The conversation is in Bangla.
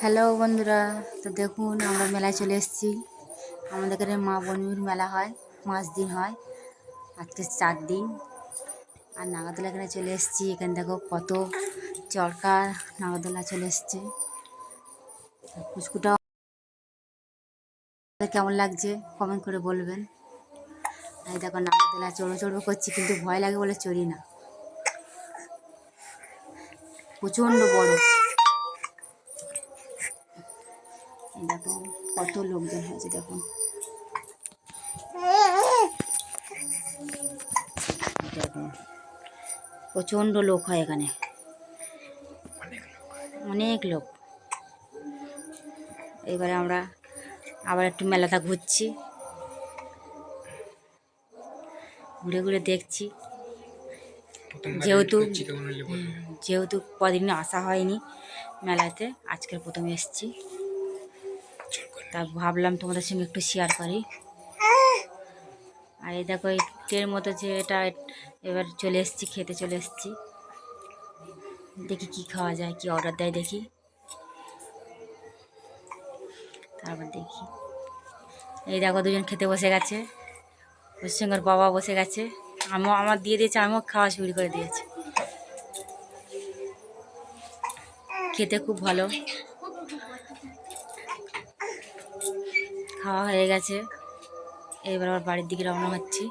হ্যালো বন্ধুরা, তো দেখুন আমরা মেলায় চলে এসেছি। আমাদের এখানে মা বনবির মেলা হয়, পাঁচ দিন হয়, আজকে চার দিন। আর নাগরদোলা এখানে চলে এসেছি। এখানে দেখো কত চরকা নাগরদোলা চলে এসছে। পুচকুটাও কেমন লাগছে কমেন্ট করে বলবেন। এই দেখো নাগরদোলা চড়ো চড়ো করছি, কিন্তু ভয় লাগে বলে চড়ি না। প্রচণ্ড বড় দেখো কত লোকজন হয়েছে দেখুন প্রচণ্ড লোক হয় এখানে। অনেক লোক। এবারে আমরা আবার একটু মেলাটা ঘুরছি। ঘুরে ঘুরে দেখছি। যেহেতু যেহেতু কদিন আসা হয়নি মেলাতে আজকের প্রথম এসেছি। তা ভাবলাম তোমাদের সঙ্গে একটু শেয়ার করি। আর এই দেখো ট্রের মতো যে এটা এবার চলে এসেছি, খেতে চলে এসেছি। দেখি কি খাওয়া যায়, কি অর্ডার দেয় দেখি। তারপর দেখি। এই দেখো, দুজন খেতে বসে গেছে। ওর সঙ্গে ওর বাবা বসে গেছে। আমিও, আমার দিয়ে দিয়েছে, আমিও খাওয়া শুরু করে দিয়েছে। খেতে খুব ভালো। খাওয়া হয়ে গেছে। এবার আবার বাড়ির দিকে রওনা হচ্ছি।